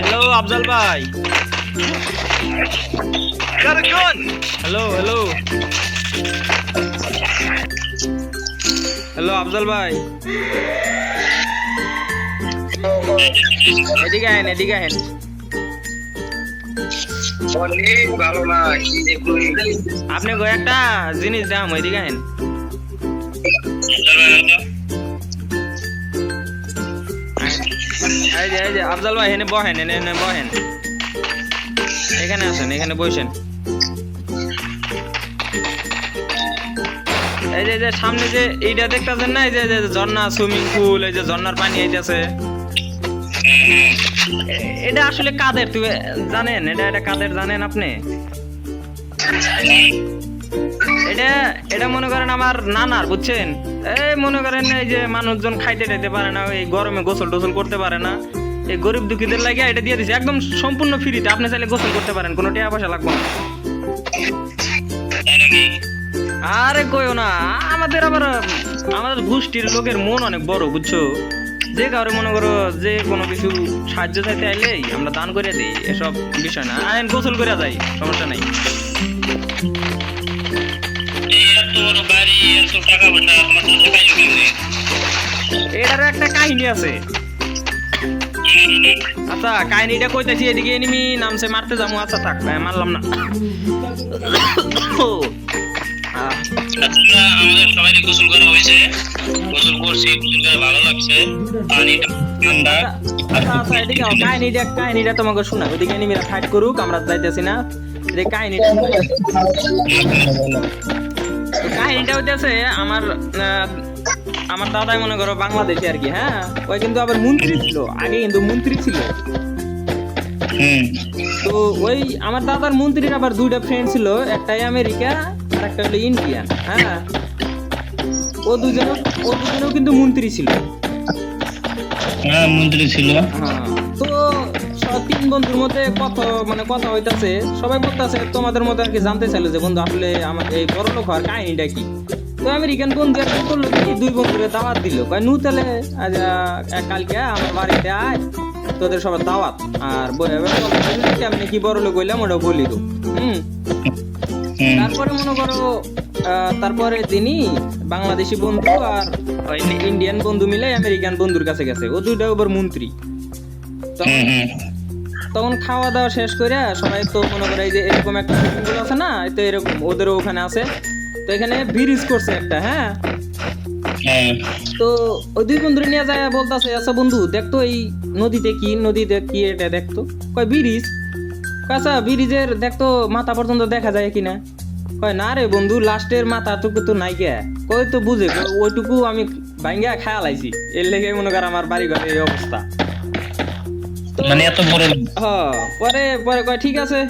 Hello Afzal ভাই। Hello hello hello Afzal ভাই। এদিকে আহেন এদিকে আহেন। আপনি গো একটা জিনিস দাম এদিকে আহেন। এই যে এই যে, আফজাল ভাই, এখানে বহেন এনে বহেন এখানে আসেন, এখানে বসেন। এই যে সামনে যে এইটা দেখতেছেন না? এই যে ঝর্ণা, সুইমিং পুল, এই যে, ঝর্ণার পানি আইতেছে। এটা আসলে কাদের? তুই জানেন? এটা এটা কাদের জানেন আপনি? এটা এটা মনে করেন আমার নানার, বুঝছেন? এই মনে করেন এই যে মানুষজন খাইতে টাইতে পারে না, এই গরমে গোসল টোসল করতে পারে না। এই গরিব দুঃখীদের লাগে এটা দিয়ে দিছে, একদম সম্পূর্ণ ফ্রিতে। আপনি চাইলে গোসল করতে পারেন, কোনো টাকা পয়সা লাগবে না। আরে কইও না, আমাদের আবার, আমাদের গোষ্ঠীর লোকের মন অনেক বড়, বুঝছ? যে কারও মনে করো যে কোনো কিছু সাহায্য চাইতে আইলেই আমরা দান করে দিই, এসব বিষয় না। আইন গোসল করে যাই, সমস্যা নাই। এটারও একটা কাহিনী আছে। আচ্ছা কাহিনীটা কইতেছি এদিকে এনিমি নামছে মারতে যাব আচ্ছা থাক মারলাম না। আচ্ছা আমাদের সবাই গোসল করা হয়েছে। গোসল করছি গোসল করে ভালো লাগছে। পানিটা ঠান্ডা। আচ্ছা আচ্ছা কাহিনীটা কাহিনীটা তোমাকে শোনা। ওদিকে এনিমিরা ফাইট করুক আমরা যাইতেছি না। কাহিনীটা। কাহিনীটা হইতেছে আমার আমার দাদাই মনে করো বাংলাদেশে আর কি হ্যাঁ? ওই কিন্তু আবার মন্ত্রী ছিল আগে কিন্তু মন্ত্রী ছিল। তো ওই আমার দাদার মন্ত্রীর আবার দুইটা ফ্রেন্ড ছিল একটাই আমেরিকা আর একটা হলো ইন্ডিয়ান হ্যাঁ? ও দুজনও ও দুজনেও কিন্তু মন্ত্রী ছিল। হ্যাঁ মন্ত্রী ছিল। হ্যাঁ। তিন বন্ধুর মধ্যে কথা মানে কথা হইতাছে সবাই বলতেছে তোমাদের মধ্যে আর কি জানতে চাইলো যে বন্ধু আসলে আমার এই বড় লোক হওয়ার কাহিনীটা কি? তো আমেরিকান বন্ধু কি করল কি? দুই বন্ধুরে দাওয়াত দিল। কয় নু তাহলে আজ কালকে আমার বাড়িতে আয় তোদের সবার দাওয়াত। আর কেমনি কি বড় লোক হইলাম ওটা বলি তো। হুম। তারপরে মনে করো তারপরে তিনি বাংলাদেশি বন্ধু আর ইন্ডিয়ান বন্ধু মিলে আমেরিকান বন্ধুর কাছে গেছে। ও দুইটা ওবার মন্ত্রী। তখন খাওয়া দাওয়া শেষ করে সবাই তো মনে করে এই যে এরকম একটা swimming আছে না এই তো এরকম ওদেরও ওখানে আছে। তো এখানে ব্রিজ করছে একটা হ্যাঁ? হ্যাঁ। তো ওই দুই বন্ধু নিয়ে যায় বলতেছে আচ্ছা বন্ধু দেখতো এই নদীতে কি নদীতে কি এটা দেখতো? কয় ব্রিজ? আচ্ছা ব্রিজের দেখতো মাথা পর্যন্ত দেখা যায় কিনা কয় না রে বন্ধু লাস্টের মাথাটুকু তো নাই কই তো বুঝে ওইটুকু আমি ভাঙ্গা খেয়াল লাইছি এর লেগে মনে কর আমার বাড়ি ঘরে এই অবস্থা। মানে এত বড় হ্যাঁ পরে পরে কয় ঠিক আছে।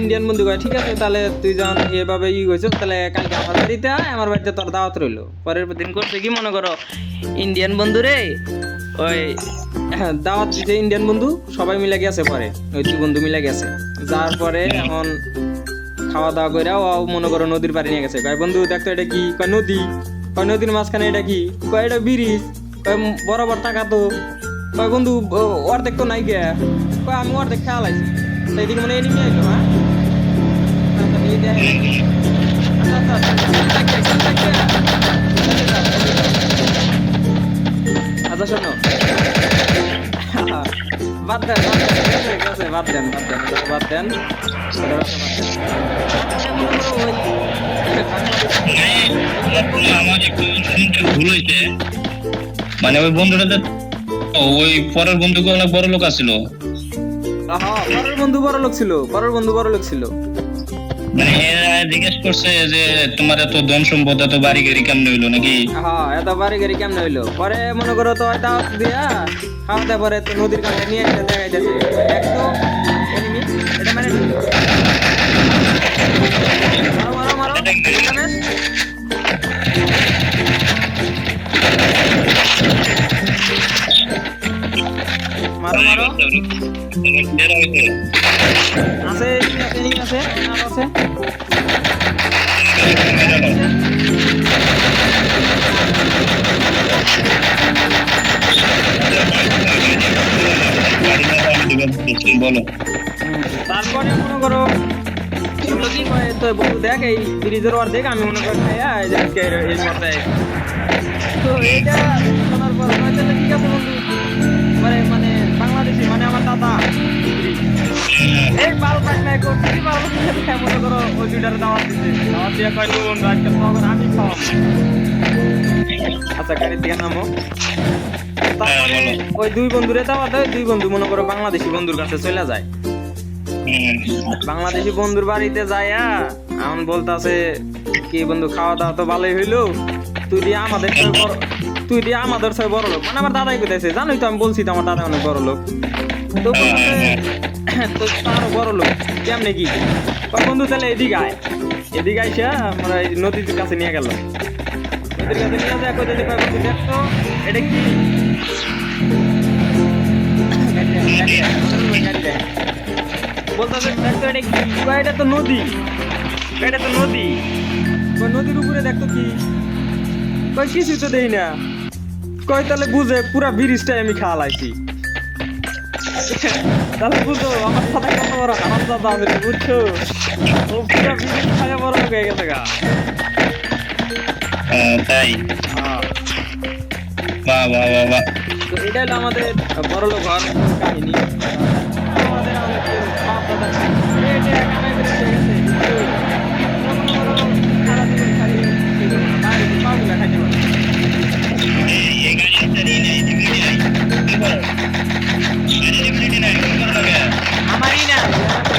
ইন্ডিয়ান বন্ধু কয় ঠিক আছে তাহলে তুই যখন এভাবে ই হয়েছ তাহলে কালকে আমার বাড়িতে আয় আমার বাড়িতে তোর দাওয়াত রইল। পরের দিন করছে কি মনে করো ইন্ডিয়ান বন্ধু রে ওই হ্যাঁ, দাওয়াত দিতে ইন্ডিয়ান বন্ধু সবাই মিলে গেছে পরে ওই দুই বন্ধু মিলে গেছে। যার পরে এখন খাওয়া দাওয়া করে ও মনে করো নদীর পাড়ে নিয়ে গেছে। কয় বন্ধু দেখতো এটা কি? কয় নদী। কয় নদীর মাঝখানে এটা কি? কয় এটা ব্রিজ। কয় বরাবর টাকা কয় বন্ধু অর্ধেক তো নাই গে কয় আমি অর্ধেক খেয়াল আইছি সেই দিকে মানে এনিমি আইলো হ্যাঁ আচ্ছা, আচ্ছা, আচ্ছা, আচ্ছা, আছে, আছে। আচ্ছা শোনো বাদ দেন বাদ দেন আছে, বাদ দেন বাদ দেন বাদ দেন মনে ওই মানে ওই বন্ধুটা ওই পরের বন্ধু অনেক বড় লোক আছিল পরের বন্ধু বড় লোক ছিল পরের বন্ধু বড় লোক ছিল। মানে এরা জিজ্ঞেস করছে যে তোমার এত ধন সম্পদ এত বাড়ি গাড়ি কেমন হইল নাকি? হ্যাঁ এত বাড়ি গাড়ি কেমন হইল? পরে মনে করো তো এটা দিয়া খাওয়া পরে তো নদীর কাছে নিয়ে এসে দেখাইতেছে। যাচ্ছে বলো। তারপরে মনে করো তো বন্ধু দেখ এই ব্রিজের দেখ আমি মনে করি খাইয়া আজকে এই- তো এটা শোনার পর মনে ঠিক আছে বন্ধু? মানে মানে বাংলাদেশি মানে আমার দাদা। এই বাল পাটনায় করছি বাল। মনে করো ওই দুইটার দাওয়াত দিচ্ছে দাওয়াত দিয়ে কয় "নো আজকে তোমাকে আমি খাওয়াবো। আচ্ছা নামো। তারপরে হ্যাঁ, ওই দুই বন্ধুরে দাওয়াত দেয় দুই বন্ধু মনে করো বাংলাদেশি বন্ধুর কাছে চলে যায়। বাংলাদেশি বন্ধুর বাড়িতে যাইয়া এখন বলতাছে কি বন্ধু খাওয়া দাওয়া তো ভালোই হইল। তুই দিয়ে আমাদের তুই দিয়ে আমাদের ছয় বড় লোক। মানে আমার দাদাই কোথায় জানোই তো আমি বলছি তো আমার দাদা অনেক বড় লোক। তো তো বড় লোক বন্ধু তাহলে এদিকে আয়। এদিকে আইসা আমরা এই নদীর কাছে নিয়ে গেল নদীর কাছে নিয়ে দেখতো এটা কি দেখ, দেখ, দেখ। দেখতো এটা কি? এটা তো নদী। এটা তো নদী। নদীর উপরে দেখতো কি? কয় কিছুই তো দেই না। কয় তাহলে বুঝে পুরা ব্রিজটাই আমি খাওয়া লাইছি তাহলে বুঝো আমার সাথে কত বড় হারাম দাদা আমি বুঝছ। ও পুরা ব্রিজ খাওয়া বড় হয়ে গেছে গা। তাই? হ্যাঁ। বাহ বাহ বাহ বাহ। তো এটা হলো আমাদের বড় লোক হওয়ার কাহিনী। আমাদের অনেক বাপ দাদা এটা গেছে। এই গাড়ি নাই কি করো না কেন?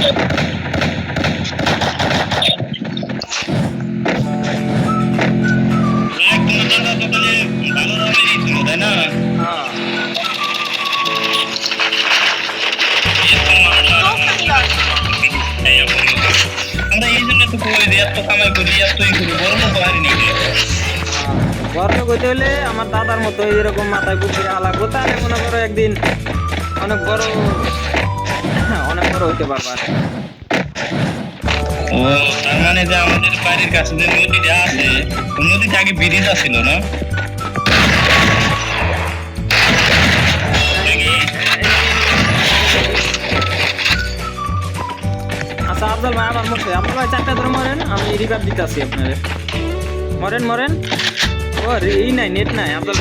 হলে আমার দাদার মতো এরকম মাথায় বুদ্ধি হালাকবো তাহলে মনে করো একদিন অনেক বড় অনেক বড় হইতে পারবা ও তার মানে যে আমাদের বাড়ির কাছে যে নদীটা আছে নদীতে আগে ব্রিজ আছিল না? আচ্ছা আফজাল ভাই আবার মরছে আফজাল ভাই চারটা ধরে মরেন আমি রিভার দিতে আসি আপনারে। মরেন মরেন। ও রে- ই নাই নেট নাই এসে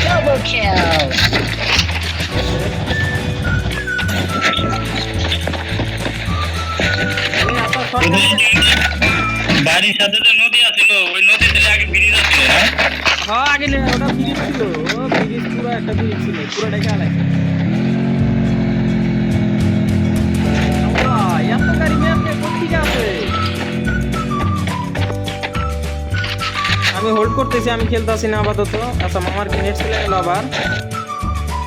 Double kill. এই আপনার বাড়ির সাথে যে নদী আছিল হ্যাঁ আগে ওটা ব্রিজ ছিল, ও ব্রিজ পুরো একটা ব্রিজ ছিল পুরো ডেকে এত গাড়ি মেয়াদে কোথেকে আছে? আমি হোল্ড করতেছি, আমি খেলতেছি না আপাতত। আচ্ছা মামার কি নেট চলে গেল আবার?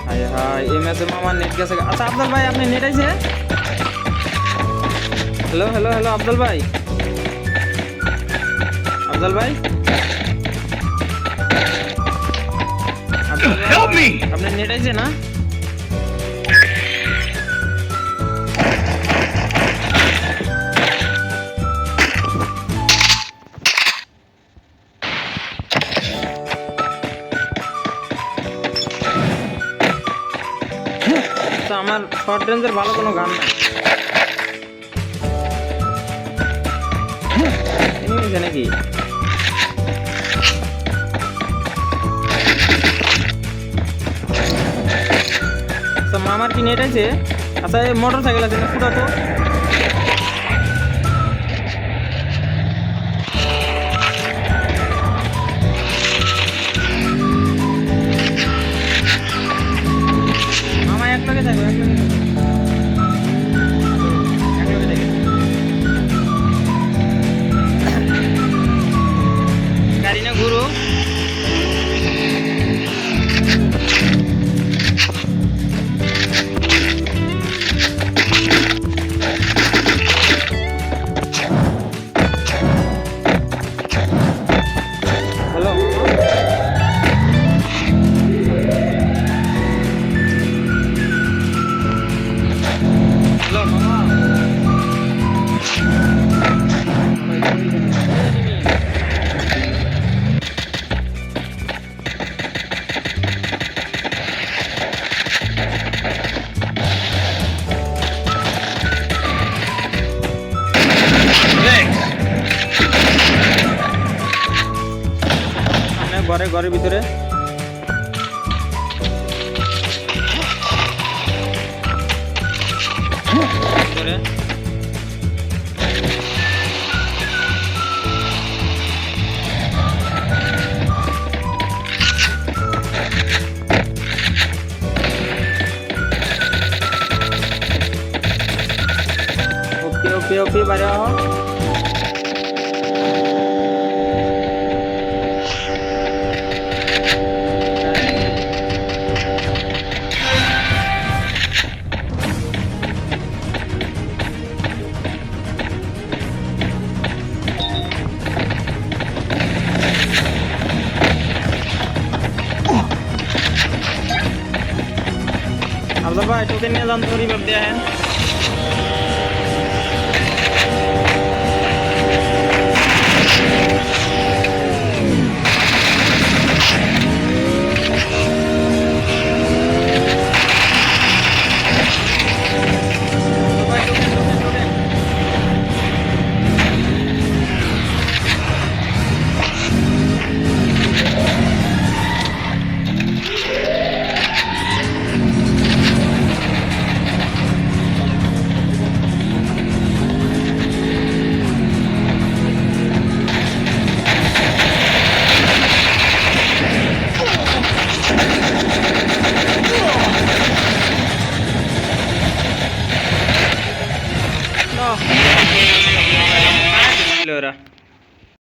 হাই হাই এই ম্যাচে মামার নেট গেছে। আচ্ছা আফজল ভাই, আপনি নেট আছে হ্যালো হ্যালো হ্যালো, আফজল ভাই। আফজল ভাই? Help me! আপনার নেট আছে না তো আমার শর্ট রেঞ্জের ভালো কোনো গান নাই এমনি হয়েছে নাকি তো মামার কি নেট আছে আচ্ছা মোটর ঘরে ঘরের ভিতরে। আফজাল ভাই তোকে নিয়ে